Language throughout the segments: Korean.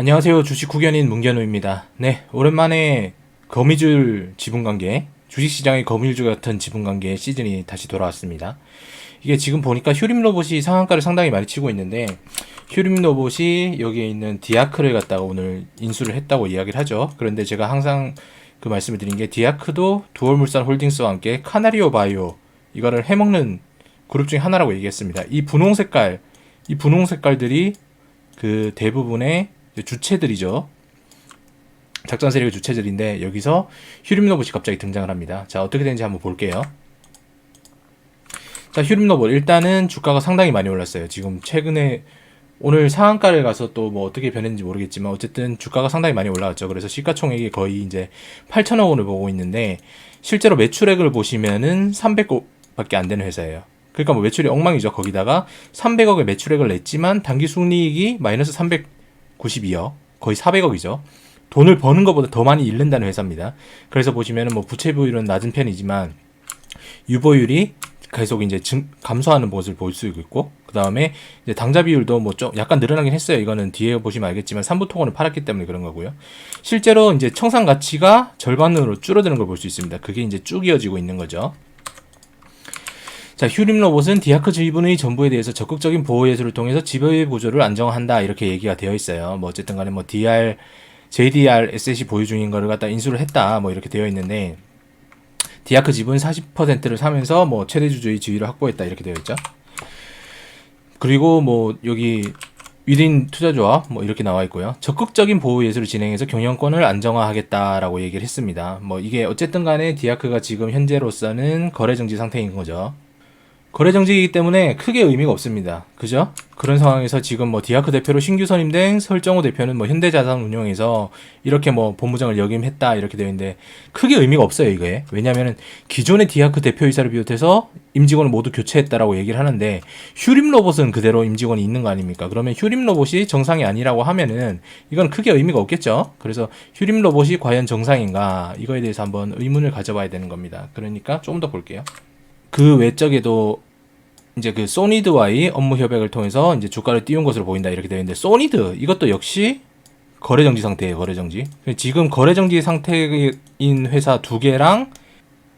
안녕하세요. 주식 후견인 문견우입니다. 네, 오랜만에 거미줄 지분관계, 주식시장의 거미줄 같은 지분관계 시즌이 다시 돌아왔습니다. 이게 지금 보니까 휴림 로봇이 상한가를 상당히 많이 치고 있는데 휴림 로봇이 여기에 있는 디아크를 갖다가 오늘 인수를 했다고 이야기를 하죠. 그런데 제가 항상 그 말씀을 드린 게 디아크도 두얼물산 홀딩스와 함께 카나리오 바이오 이거를 해먹는 그룹 중에 하나라고 얘기했습니다. 이 분홍 색깔, 이 분홍 색깔들이 그 대부분의 주체들이죠. 작전 세력의 주체들인데 여기서 휴림 로봇이 갑자기 등장을 합니다. 자 어떻게 되는지 한번 볼게요. 자 휴림 로봇 일단은 주가가 상당히 많이 올랐어요. 지금 최근에 오늘 상한가를 가서 또 뭐 어떻게 변했는지 모르겠지만 어쨌든 주가가 상당히 많이 올라왔죠. 그래서 시가총액이 거의 이제 8천억 원을 보고 있는데 실제로 매출액을 보시면은 300억밖에 안 되는 회사예요. 그러니까 뭐 매출이 엉망이죠. 거기다가 300억의 매출액을 냈지만 당기 순이익이 마이너스 392억, 거의 400억이죠. 돈을 버는 것보다 더 많이 잃는다는 회사입니다. 그래서 보시면은 뭐 부채 비율은 낮은 편이지만 유보율이 계속 이제 증, 감소하는 모습을 볼 수 있고 그 다음에 이제 당자 비율도 뭐 좀 약간 늘어나긴 했어요. 이거는 뒤에 보시면 알겠지만 삼부 토건을 팔았기 때문에 그런 거고요. 실제로 이제 청산 가치가 절반으로 줄어드는 걸 볼 수 있습니다. 그게 이제 쭉 이어지고 있는 거죠. 자, 휴림 로봇은 디아크 지분의 전부에 대해서 적극적인 보호 예술을 통해서 지배 보조를 안정한다 이렇게 얘기가 되어 있어요. 뭐 어쨌든 간에 뭐 DR, JDR, SS이 보유 중인 거를 갖다 인수를 했다 뭐 이렇게 되어 있는데 디아크 지분 40%를 사면서 뭐 최대 주주의 지위를 확보했다 이렇게 되어 있죠. 그리고 뭐 여기 위딘 투자조합 뭐 이렇게 나와 있고요. 적극적인 보호 예술을 진행해서 경영권을 안정화하겠다라고 얘기를 했습니다. 뭐 이게 어쨌든 간에 디아크가 지금 현재로서는 거래 정지 상태인 거죠. 거래 정지이기 때문에 크게 의미가 없습니다. 그죠? 그런 상황에서 지금 뭐 디아크 대표로 신규 선임된 설정호 대표는 뭐 현대자산운용에서 이렇게 뭐 본부장을 역임했다 이렇게 되어 있는데 크게 의미가 없어요 이거에 왜냐하면 기존의 디아크 대표이사를 비롯해서 임직원을 모두 교체했다라고 얘기를 하는데 휴림 로봇은 그대로 임직원이 있는 거 아닙니까? 그러면 휴림 로봇이 정상이 아니라고 하면은 이건 크게 의미가 없겠죠. 그래서 휴림 로봇이 과연 정상인가 이거에 대해서 한번 의문을 가져봐야 되는 겁니다. 그러니까 조금 더 볼게요. 그 외적에도 이제 그 소니드와의 업무 협약을 통해서 이제 주가를 띄운 것으로 보인다 이렇게 되어 있는데 소니드 이것도 역시 거래 정지 상태예요 거래 정지. 지금 거래 정지 상태인 회사 두 개랑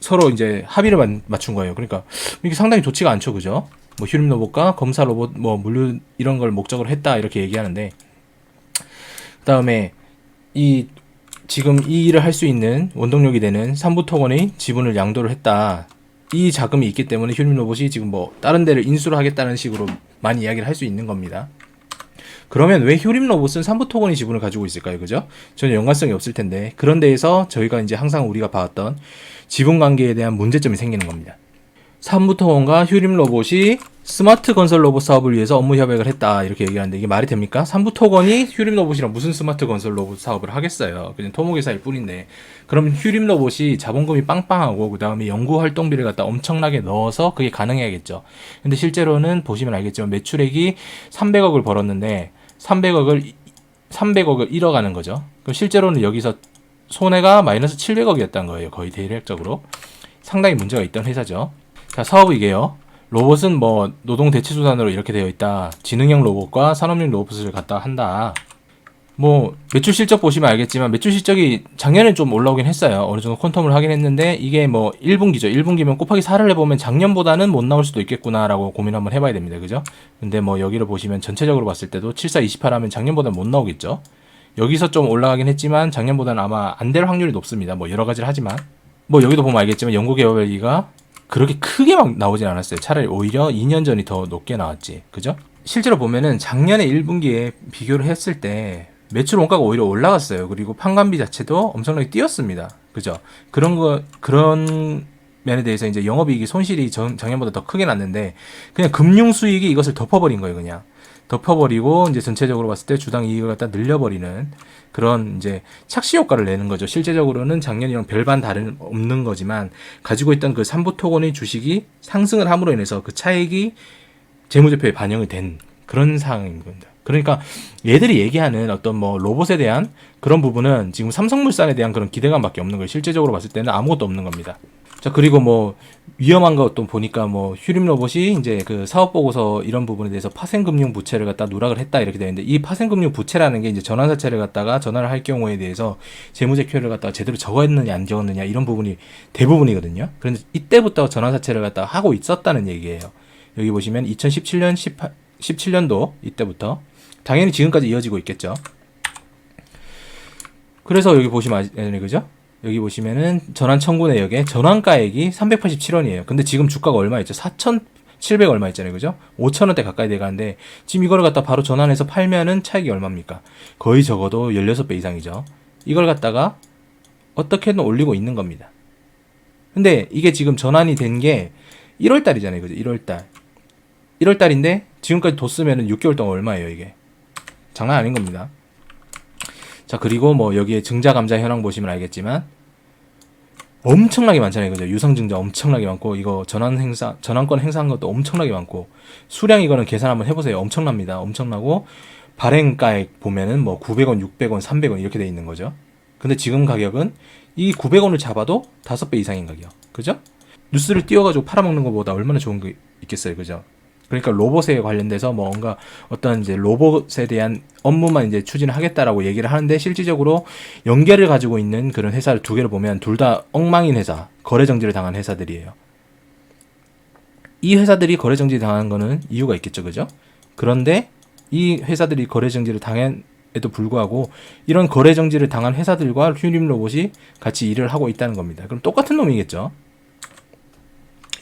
서로 이제 합의를 맞춘 거예요. 그러니까 이게 상당히 좋지가 않죠 그죠? 뭐 휴림 로봇과 검사 로봇 뭐 물류 이런 걸 목적으로 했다 이렇게 얘기하는데 그 다음에 이 지금 이 일을 할 수 있는 원동력이 되는 삼부토건의 지분을 양도를 했다 이 자금이 있기 때문에 휴림 로봇이 지금 뭐 다른 데를 인수를 하겠다는 식으로 많이 이야기를 할 수 있는 겁니다. 그러면 왜 휴림 로봇은 삼부 토건의 지분을 가지고 있을까요? 그죠? 전혀 연관성이 없을 텐데 그런 데에서 저희가 이제 항상 우리가 봐왔던 지분 관계에 대한 문제점이 생기는 겁니다. 삼부토건과 휴림 로봇이 스마트 건설 로봇 사업을 위해서 업무 협약을 했다 이렇게 얘기하는데 이게 말이 됩니까? 삼부토건이 휴림 로봇이랑 무슨 스마트 건설 로봇 사업을 하겠어요. 그냥 토목회사일 뿐인데 그럼 휴림 로봇이 자본금이 빵빵하고 그 다음에 연구 활동비를 갖다 엄청나게 넣어서 그게 가능해야겠죠. 근데 실제로는 보시면 알겠지만 매출액이 300억을 벌었는데 300억을 300억을 잃어가는 거죠. 그럼 실제로는 여기서 손해가 마이너스 700억이었던 거예요. 거의 대략적으로 상당히 문제가 있던 회사죠. 자, 사업 이게요. 로봇은 뭐 노동 대체 수단으로 이렇게 되어 있다. 지능형 로봇과 산업용 로봇을 갖다 한다. 뭐 매출 실적 보시면 알겠지만 매출 실적이 작년에 좀 올라오긴 했어요. 어느 정도 퀀텀을 하긴 했는데 이게 뭐 1분기죠. 1분기면 곱하기 4를 해보면 작년보다는 못 나올 수도 있겠구나라고 고민 한번 해봐야 됩니다. 그죠? 근데 뭐 여기를 보시면 전체적으로 봤을 때도 7428 하면 작년보다 못 나오겠죠. 여기서 좀 올라가긴 했지만 작년보다는 아마 안 될 확률이 높습니다. 뭐 여러 가지를 하지만 뭐 여기도 보면 알겠지만 연구 개발비가 그렇게 크게 막 나오진 않았어요. 차라리 오히려 2년 전이 더 높게 나왔지. 그죠? 실제로 보면은 작년에 1분기에 비교를 했을 때 매출 원가가 오히려 올라갔어요. 그리고 판관비 자체도 엄청나게 뛰었습니다. 그죠? 그런 거, 그런 면에 대해서 이제 영업이익이 손실이 전, 작년보다 더 크게 났는데 그냥 금융 수익이 이것을 덮어버린 거예요. 그냥. 덮어버리고 이제 전체적으로 봤을 때 주당 이익을 갖다 늘려버리는 그런 이제 착시 효과를 내는 거죠. 실제적으로는 작년이랑 별반 다른 없는 거지만 가지고 있던 그 삼부 토건의 주식이 상승을 함으로 인해서 그 차익이 재무제표에 반영이 된 그런 상황인 겁니다. 그러니까 얘들이 얘기하는 어떤 뭐 로봇에 대한 그런 부분은 지금 삼성물산에 대한 그런 기대감밖에 없는 거예요. 실제적으로 봤을 때는 아무것도 없는 겁니다. 자 그리고 뭐 위험한 것도 보니까 뭐 휴림 로봇이 이제 그 사업 보고서 이런 부분에 대해서 파생금융 부채를 갖다 누락을 했다 이렇게 되는데 이 파생금융 부채라는 게 이제 전환사채를 갖다가 전환을 할 경우에 대해서 재무제표를 갖다가 제대로 적었느냐 안 적었느냐 이런 부분이 대부분이거든요. 그런데 이때부터 전환사채를 갖다가 하고 있었다는 얘기예요. 여기 보시면 2017년 18, 17년도 이때부터 당연히 지금까지 이어지고 있겠죠. 그래서 여기 보시면 아네 그죠? 여기 보시면은 전환 청구 내역에 전환가액이 387원이에요. 근데 지금 주가가 얼마 있죠? 4,700 얼마 있잖아요. 그죠? 5,000원대 가까이 돼 가는데 지금 이걸 갖다 바로 전환해서 팔면은 차익이 얼마입니까? 거의 적어도 16배 이상이죠. 이걸 갖다가 어떻게든 올리고 있는 겁니다. 근데 이게 지금 전환이 된 게 1월 달이잖아요. 그죠? 1월 달. 1월 달인데 지금까지 뒀으면은 6개월 동안 얼마예요, 이게? 장난 아닌 겁니다. 자, 그리고 뭐 여기에 증자 감자 현황 보시면 알겠지만 엄청나게 많잖아요. 그죠? 유상 증자 엄청나게 많고 이거 전환 행사 전환권 행사한 것도 엄청나게 많고 수량 이거는 계산 한번 해 보세요. 엄청납니다. 엄청나고 발행가액 보면은 뭐 900원, 600원, 300원 이렇게 돼 있는 거죠. 근데 지금 가격은 이 900원을 잡아도 5배 이상인 가격. 그죠? 뉴스를 띄워가지고 팔아먹는 것보다 얼마나 좋은 게 있겠어요. 그죠? 그러니까 로봇에 관련돼서 뭔가 어떤 이제 로봇에 대한 업무만 이제 추진을 하겠다라고 얘기를 하는데 실질적으로 연계를 가지고 있는 그런 회사를 두 개를 보면 둘 다 엉망인 회사, 거래 정지를 당한 회사들이에요. 이 회사들이 거래 정지 당한 거는 이유가 있겠죠, 그죠? 그런데 이 회사들이 거래 정지를 당한 에도 불구하고 이런 거래 정지를 당한 회사들과 휴림 로봇이 같이 일을 하고 있다는 겁니다. 그럼 똑같은 놈이겠죠?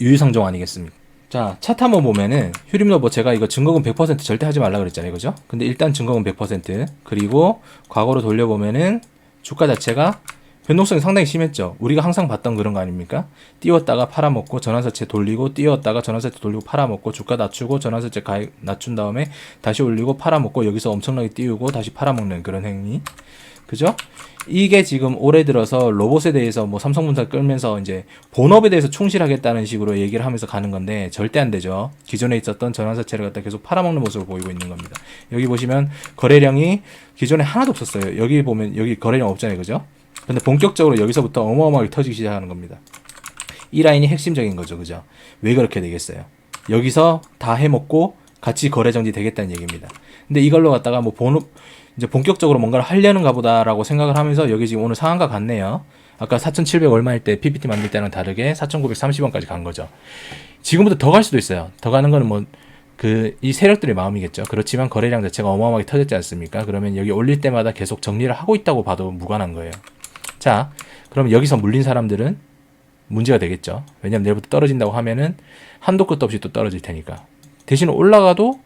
유유상종 아니겠습니까? 자, 차트 한번 보면은 휴림 로봇 제가 이거 증거금 100% 절대 하지 말라 그랬잖아요. 그죠? 근데 일단 증거금 100% 그리고 과거로 돌려보면은 주가 자체가 변동성이 상당히 심했죠. 우리가 항상 봤던 그런 거 아닙니까? 띄웠다가 팔아먹고 전환사채 돌리고 띄웠다가 전환사채 돌리고 팔아먹고 주가 낮추고 전환사채 가액 낮춘 다음에 다시 올리고 팔아먹고 여기서 엄청나게 띄우고 다시 팔아먹는 그런 행위. 그죠? 이게 지금 올해 들어서 로봇에 대해서 뭐 삼성문사 끌면서 이제 본업에 대해서 충실하겠다는 식으로 얘기를 하면서 가는 건데 절대 안 되죠. 기존에 있었던 전환사채를 갖다 계속 팔아먹는 모습을 보이고 있는 겁니다. 여기 보시면 거래량이 기존에 하나도 없었어요. 여기 보면 여기 거래량 없잖아요. 그죠? 근데 본격적으로 여기서부터 어마어마하게 터지기 시작하는 겁니다. 이 라인이 핵심적인 거죠. 그죠? 왜 그렇게 되겠어요? 여기서 다 해먹고 같이 거래 정지 되겠다는 얘기입니다. 근데 이걸로 갖다가 뭐 본업 이제 본격적으로 뭔가를 하려는가 보다라고 생각을 하면서 여기 지금 오늘 상한가 같네요. 아까 4,700 얼마일 때 PPT 만들 때랑 다르게 4,930원까지 간 거죠. 지금부터 더 갈 수도 있어요. 더 가는 거는 뭐 그 이 세력들의 마음이겠죠. 그렇지만 거래량 자체가 어마어마하게 터졌지 않습니까? 그러면 여기 올릴 때마다 계속 정리를 하고 있다고 봐도 무관한 거예요. 자, 그럼 여기서 물린 사람들은 문제가 되겠죠. 왜냐면 내일부터 떨어진다고 하면은 한도 끝도 없이 또 떨어질 테니까. 대신 올라가도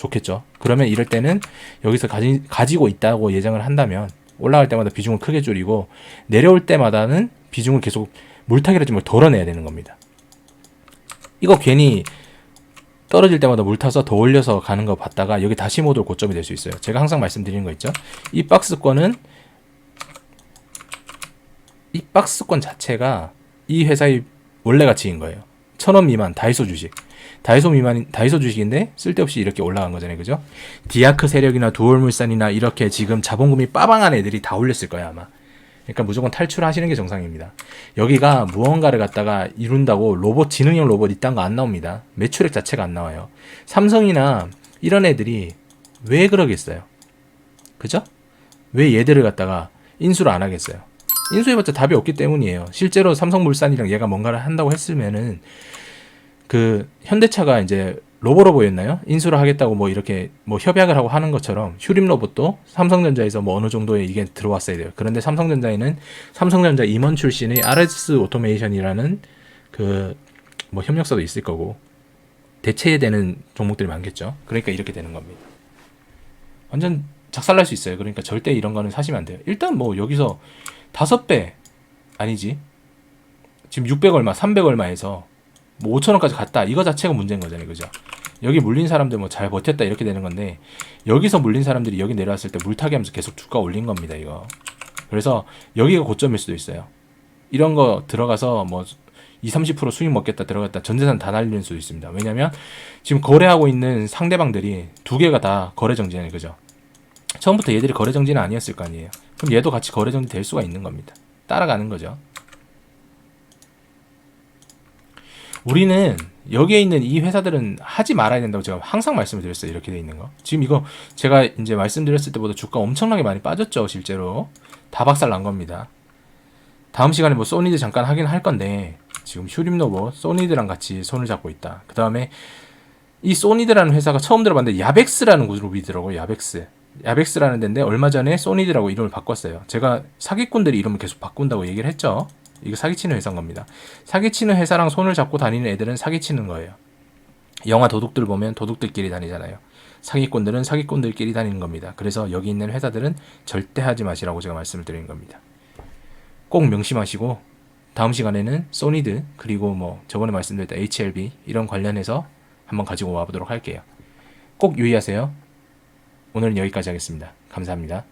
좋겠죠. 그러면 이럴 때는 여기서 가지, 가지고 있다고 예상을 한다면 올라갈 때마다 비중을 크게 줄이고 내려올 때마다는 비중을 계속 물타기를 좀 덜어내야 되는 겁니다. 이거 괜히 떨어질 때마다 물 타서 더 올려서 가는 거 봤다가 여기 다시 못올 고점이 될 수 있어요. 제가 항상 말씀드리는 거 있죠. 이 박스권은 이 박스권 자체가 이 회사의 원래 가치인 거예요. 천 원 미만 다이소 주식. 다이소 미만 다이소 주식인데 쓸데없이 이렇게 올라간 거잖아요. 그죠? 디아크 세력이나 두월물산이나 이렇게 지금 자본금이 빠방한 애들이 다 올렸을 거야, 아마. 그러니까 무조건 탈출하시는 게 정상입니다. 여기가 무언가를 갖다가 이룬다고 로봇 지능형 로봇 이딴 거 안 나옵니다. 매출액 자체가 안 나와요. 삼성이나 이런 애들이 왜 그러겠어요? 그죠? 왜 얘들을 갖다가 인수를 안 하겠어요? 인수해봤자 답이 없기 때문이에요. 실제로 삼성물산이랑 얘가 뭔가를 한다고 했으면은 그 현대차가 이제 로보로보였나요? 인수를 하겠다고 뭐 이렇게 뭐 협약을 하고 하는 것처럼 휴림 로봇도 삼성전자에서 뭐 어느 정도의 이게 들어왔어야 돼요. 그런데 삼성전자에는 삼성전자 임원 출신의 RS 오토메이션이라는 그 뭐 협력사도 있을 거고 대체되는 종목들이 많겠죠. 그러니까 이렇게 되는 겁니다. 완전 작살날 수 있어요. 그러니까 절대 이런 거는 사시면 안 돼요. 일단 뭐 여기서 다섯 배 아니지. 지금 600 얼마, 300 얼마에서 뭐 5천 원까지 갔다. 이거 자체가 문제인 거잖아요. 그죠? 여기 물린 사람들 뭐 잘 버텼다 이렇게 되는 건데 여기서 물린 사람들이 여기 내려왔을 때 물타기 하면서 계속 주가 올린 겁니다. 이거. 그래서 여기가 고점일 수도 있어요. 이런 거 들어가서 뭐 20, 30% 수익 먹겠다 들어갔다 전재산 다 날리는 수도 있습니다. 왜냐면 지금 거래하고 있는 상대방들이 두 개가 다 거래 정지잖아요. 그죠? 처음부터 얘들이 거래 정지는 아니었을 거 아니에요. 그럼 얘도 같이 거래 정지 될 수가 있는 겁니다. 따라가는 거죠. 우리는 여기에 있는 이 회사들은 하지 말아야 된다고 제가 항상 말씀을 드렸어요. 이렇게 돼 있는 거. 지금 이거 제가 이제 말씀드렸을 때보다 주가 엄청나게 많이 빠졌죠. 실제로 다 박살 난 겁니다. 다음 시간에 뭐 소니드 잠깐 하긴 할 건데 지금 휴림노버 소니드랑 같이 손을 잡고 있다. 그 다음에 이 소니드라는 회사가 처음 들어봤는데 야벡스라는 그룹이더라고요. 야벡스. 야벡스라는 데인데 얼마 전에 소니드라고 이름을 바꿨어요. 제가 사기꾼들이 이름을 계속 바꾼다고 얘기를 했죠. 이거 사기치는 회사인 겁니다. 사기치는 회사랑 손을 잡고 다니는 애들은 사기치는 거예요. 영화 도둑들 보면 도둑들끼리 다니잖아요. 사기꾼들은 사기꾼들끼리 다니는 겁니다. 그래서 여기 있는 회사들은 절대 하지 마시라고 제가 말씀을 드리는 겁니다. 꼭 명심하시고 다음 시간에는 소니드 그리고 뭐 저번에 말씀드렸던 HLB 이런 관련해서 한번 가지고 와보도록 할게요. 꼭 유의하세요. 오늘은 여기까지 하겠습니다. 감사합니다.